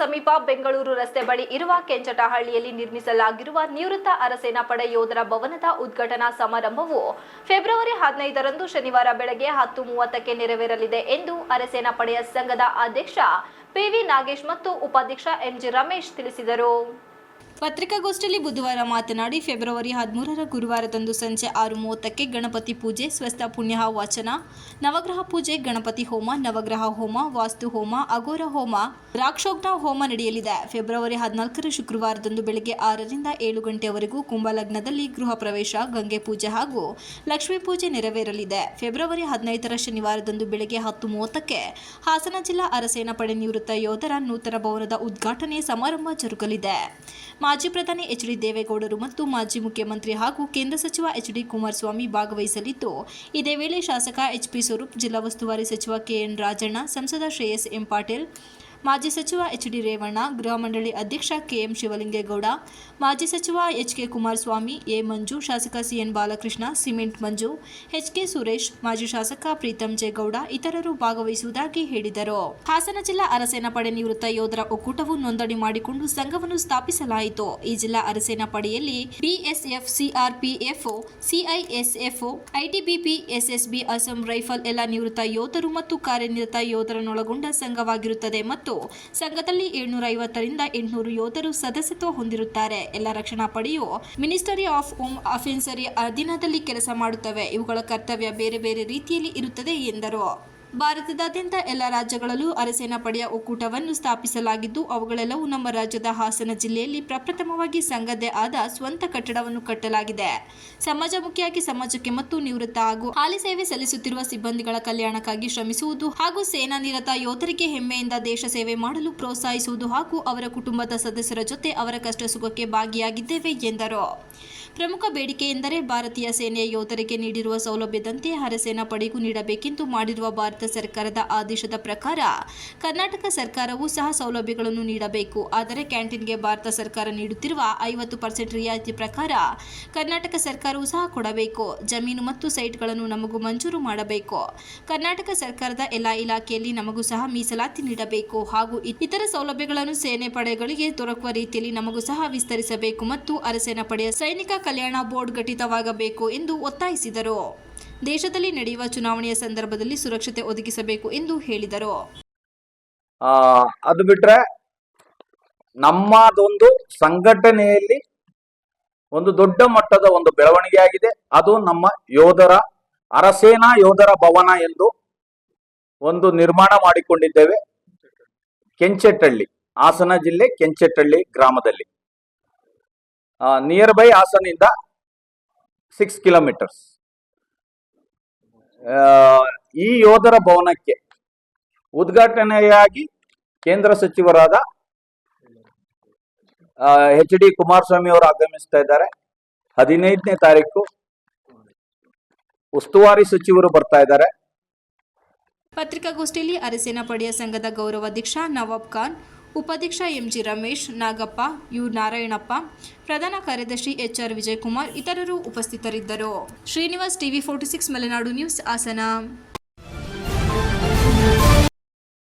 ಸಮೀಪ ಬೆಂಗಳೂರು ರಸ್ತೆ ಬಳಿ ಇರುವ ಕೆಂಚಟಹಳ್ಳಿಯಲ್ಲಿ ನಿರ್ಮಿಸಲಾಗಿರುವ ನಿವೃತ್ತ ಅರಸೇನಾ ಪಡೆ ಯೋಧರ ಭವನದ ಉದ್ಘಾಟನಾ ಸಮಾರಂಭವು ಫೆಬ್ರವರಿ ಹದಿನೈದರಂದು ಶನಿವಾರ ಬೆಳಗ್ಗೆ ಹತ್ತು ಮೂವತ್ತಕ್ಕೆ ನೆರವೇರಲಿದೆ ಎಂದು ಅರಸೇನಾ ಪಡೆಯ ಸಂಘದ ಅಧ್ಯಕ್ಷ ಪಿವಿ ನಾಗೇಶ್ ಮತ್ತು ಉಪಾಧ್ಯಕ್ಷ ಎಂಜಿ ರಮೇಶ್ ತಿಳಿಸಿದರು. ಪತ್ರಿಕಾಗೋಷ್ಠಿಯಲ್ಲಿ ಬುಧವಾರ ಮಾತನಾಡಿ, ಫೆಬ್ರವರಿ ಹದಿಮೂರರ ಗುರುವಾರದಂದು ಸಂಜೆ ಆರು ಮೂವತ್ತಕ್ಕೆ ಗಣಪತಿ ಪೂಜೆ, ಸ್ವಸ್ಥ ಪುಣ್ಯ ವಾಚನ, ನವಗ್ರಹ ಪೂಜೆ, ಗಣಪತಿ ಹೋಮ, ನವಗ್ರಹ ಹೋಮ, ವಾಸ್ತು ಹೋಮ, ಅಘೋರ ಹೋಮ, ರಾಕ್ಷೋಗ್ನ ಹೋಮ ನಡೆಯಲಿದೆ. ಫೆಬ್ರವರಿ ಹದಿನಾಲ್ಕರ ಶುಕ್ರವಾರದಂದು ಬೆಳಗ್ಗೆ ಆರರಿಂದ ಏಳು ಗಂಟೆಯವರೆಗೂ ಕುಂಭಲಗ್ನದಲ್ಲಿ ಗೃಹ ಪ್ರವೇಶ, ಗಂಗೆ ಪೂಜೆ ಹಾಗೂ ಲಕ್ಷ್ಮೀ ಪೂಜೆ ನೆರವೇರಲಿದೆ. ಫೆಬ್ರವರಿ ಹದಿನೈದರ ಶನಿವಾರದಂದು ಬೆಳಗ್ಗೆ ಹತ್ತು ಮೂವತ್ತಕ್ಕೆ ಹಾಸನ ಜಿಲ್ಲಾ ಅರಸೇನಾ ಪಡೆ ನಿವೃತ್ತ ಯೋಧರ ನೂತನ ಭವನದ ಉದ್ಘಾಟನೆ ಸಮಾರಂಭ ಜರುಗಲಿದೆ. ಮಾಜಿ ಪ್ರಧಾನಿ ಎಚ್ ಡಿ ದೇವೇಗೌಡರು ಮತ್ತು ಮಾಜಿ ಮುಖ್ಯಮಂತ್ರಿ ಹಾಗೂ ಕೇಂದ್ರ ಸಚಿವ ಎಚ್ ಡಿ ಕುಮಾರಸ್ವಾಮಿ ಭಾಗವಹಿಸಲಿದ್ದು, ಇದೇ ವೇಳೆ ಶಾಸಕ ಎಚ್ ಪಿ ಸ್ವರೂಪ್, ಜಿಲ್ಲಾ ಉಸ್ತುವಾರಿ ಸಚಿವ ಕೆಎನ್ ರಾಜಣ್ಣ, ಸಂಸದ ಶ್ರೇಯಸ್ ಎಂ ಪಾಟೀಲ್ ಮಾಜಿ ಸಚಿವ ಎಚ್ ಡಿ ರೇವಣ್ಣ, ಗೃಹ ಮಂಡಳಿ ಅಧ್ಯಕ್ಷ ಕೆಎಂ ಶಿವಲಿಂಗೇಗೌಡ, ಮಾಜಿ ಸಚಿವ H K Kumaraswamy, A Manju, ಶಾಸಕ CN Balakrishna, cement Manju, H K Suresh, ಮಾಜಿ ಶಾಸಕ ಪ್ರೀತಂ ಜೇಗೌಡ ಇತರರು ಭಾಗವಹಿಸುವುದಾಗಿ ಹೇಳಿದರು. ಹಾಸನ ಜಿಲ್ಲಾ ಅರಸೇನಾ ಪಡೆ ನಿವೃತ್ತ ಯೋಧರ ಒಕ್ಕೂಟವು ನೋಂದಣಿ ಮಾಡಿಕೊಂಡು ಸಂಘವನ್ನು ಸ್ಥಾಪಿಸಲಾಯಿತು. ಈ ಜಿಲ್ಲಾ ಅರಸೇನಾ ಪಡೆಯಲ್ಲಿ BSF CRPF CISF ITBP SSB Assam rifle, ಎಲ್ಲ ನಿವೃತ್ತ ಯೋಧರು ಮತ್ತು ಕಾರ್ಯನಿರತ ಯೋಧರನ್ನೊಳಗೊಂಡ ಸಂಘವಾಗಿರುತ್ತದೆ ಮತ್ತು ಸಂಘದಲ್ಲಿ ಏಳ್ನೂರ ಐವತ್ತರಿಂದ ಎಂಟುನೂರು ಯೋಧರು ಸದಸ್ಯತ್ವ ಹೊಂದಿರುತ್ತಾರೆ. ಎಲ್ಲ ರಕ್ಷಣಾ ಪಡೆಯು ಮಿನಿಸ್ಟರಿ ಆಫ್ ಹೋಮ್ ಅಫೆನ್ಸರಿ ಅಧೀನದಲ್ಲಿ ಕೆಲಸ ಮಾಡುತ್ತವೆ. ಇವುಗಳ ಕರ್ತವ್ಯ ಬೇರೆ ಬೇರೆ ರೀತಿಯಲ್ಲಿ ಇರುತ್ತದೆ ಎಂದರು. ಭಾರತದಾದ್ಯಂತ ಎಲ್ಲ ರಾಜ್ಯಗಳಲ್ಲೂ ಅರಸೇನಾ ಪಡೆಯ ಒಕ್ಕೂಟವನ್ನು ಸ್ಥಾಪಿಸಲಾಗಿದ್ದು, ಅವುಗಳೆಲ್ಲವೂ ನಮ್ಮ ರಾಜ್ಯದ ಹಾಸನ ಜಿಲ್ಲೆಯಲ್ಲಿ ಪ್ರಪ್ರಥಮವಾಗಿ ಸಂಘದ್ದೇ ಆದ ಸ್ವಂತ ಕಟ್ಟಡವನ್ನು ಕಟ್ಟಲಾಗಿದೆ. ಸಮಾಜಮುಖಿಯಾಗಿ ಸಮಾಜಕ್ಕೆ ಮತ್ತು ನಿವೃತ್ತ ಹಾಗೂ ಹಾಲಿ ಸೇವೆ ಸಲ್ಲಿಸುತ್ತಿರುವ ಸಿಬ್ಬಂದಿಗಳ ಕಲ್ಯಾಣಕ್ಕಾಗಿ ಶ್ರಮಿಸುವುದು ಹಾಗೂ ಸೇನಾ ನಿರತ ಯೋಧರಿಗೆ ಹೆಮ್ಮೆಯಿಂದ ದೇಶ ಸೇವೆ ಮಾಡಲು ಪ್ರೋತ್ಸಾಹಿಸುವುದು ಹಾಗೂ ಅವರ ಕುಟುಂಬದ ಸದಸ್ಯರ ಜೊತೆ ಅವರ ಕಷ್ಟ ಸುಖಕ್ಕೆ ಭಾಗಿಯಾಗಿದ್ದೇವೆ ಎಂದರು. ಪ್ರಮುಖ ಬೇಡಿಕೆ ಎಂದರೆ ಭಾರತೀಯ ಸೇನೆಯ ಯೋಧರಿಗೆ ನೀಡಿರುವ ಸೌಲಭ್ಯದಂತೆ ಹರಸೇನಾ ಪಡೆಗೂ ನೀಡಬೇಕೆಂದು ಮಾಡಿರುವ ಭಾರತ ಸರ್ಕಾರದ ಆದೇಶದ ಪ್ರಕಾರ ಕರ್ನಾಟಕ ಸರ್ಕಾರವು ಸಹ ಸೌಲಭ್ಯಗಳನ್ನು ನೀಡಬೇಕು. ಆದರೆ ಕ್ಯಾಂಟೀನ್ಗೆ ಭಾರತ ಸರ್ಕಾರ ನೀಡುತ್ತಿರುವ ಐವತ್ತು ಪರ್ಸೆಂಟ್ ರಿಯಾಯಿತಿ ಪ್ರಕಾರ ಕರ್ನಾಟಕ ಸರ್ಕಾರವು ಸಹ ಕೊಡಬೇಕು. ಜಮೀನು ಮತ್ತು ಸೈಟ್ಗಳನ್ನು ನಮಗೂ ಮಂಜೂರು ಮಾಡಬೇಕು. ಕರ್ನಾಟಕ ಸರ್ಕಾರದ ಎಲ್ಲ ಇಲಾಖೆಯಲ್ಲಿ ನಮಗೂ ಸಹ ಮೀಸಲಾತಿ ನೀಡಬೇಕು ಹಾಗೂ ಇತರ ಸೌಲಭ್ಯಗಳನ್ನು ಸೇನೆ ಪಡೆಗಳಿಗೆ ದೊರಕುವ ರೀತಿಯಲ್ಲಿ ನಮಗೂ ಸಹ ವಿಸ್ತರಿಸಬೇಕು ಮತ್ತು ಅರಸೇನಾ ಪಡೆಯ ಸೈನಿಕ ಕಲ್ಯಾಣ ಬೋರ್ಡ್ ಘಟಿತವಾಗಬೇಕು ಎಂದು ಒತ್ತಾಯಿಸಿದರು. ದೇಶದಲ್ಲಿ ನಡೆಯುವ ಚುನಾವಣೆಯ ಸಂದರ್ಭದಲ್ಲಿ ಸುರಕ್ಷತೆ ಒದಗಿಸಬೇಕು ಎಂದು ಹೇಳಿದರು. ಅದು ಬಿಟ್ರೆ ನಮ್ಮದೊಂದು ಸಂಘಟನೆಯಲ್ಲಿ ಒಂದು ದೊಡ್ಡ ಮಟ್ಟದ ಒಂದು ಬೆಳವಣಿಗೆ ಆಗಿದೆ ಅದು ನಮ್ಮ ಯೋಧರ, ಅರಸೇನಾ ಯೋಧರ ಭವನ ಎಂದು ಒಂದು ನಿರ್ಮಾಣ ಮಾಡಿಕೊಂಡಿದ್ದೇವೆ. ಕೆಂಚೆಟ್ಟಳ್ಳಿ ಹಾಸನ ಜಿಲ್ಲೆ ಕೆಂಚೆಟ್ಟಳ್ಳಿ ಗ್ರಾಮದಲ್ಲಿ. ನಿಯರ್ ಬೈ ಹಾಸನಿಂದ ಸಿಕ್ಸ್ ಕಿಲೋಮೀಟರ್ಸ್ ಈ ಯೋಧರ ಭವನಕ್ಕೆ ಉದ್ಘಾಟನೆಯಾಗಿ ಕೇಂದ್ರ ಸಚಿವರಾದ ಎಚ್ ಡಿ ಕುಮಾರಸ್ವಾಮಿ ಅವರು ಆಗಮಿಸ್ತಾ ಇದ್ದಾರೆ. ಹದಿನೈದನೇ ತಾರೀಕು ಉಸ್ತುವಾರಿ ಸಚಿವರು ಬರ್ತಾ ಇದ್ದಾರೆ. ಪತ್ರಿಕಾಗೋಷ್ಠಿಯಲ್ಲಿ ಅರಸೇನಾ ಪಡೆಯ ಸಂಘದ ಗೌರವಾಧ್ಯಕ್ಷ ನವಾಬ್ ಖಾನ್ ಉಪಾಧ್ಯಕ್ಷ ಎಂಜಿ ರಮೇಶ್, ನಾಗಪ್ಪ, ಯು ನಾರಾಯಣಪ್ಪ, ಪ್ರಧಾನ ಕಾರ್ಯದರ್ಶಿ ಎಚ್ಆರ್ ವಿಜಯಕುಮಾರ್ ಇತರರು ಉಪಸ್ಥಿತರಿದ್ದರು. Srinivas TV forty six Malenadu news Hassan.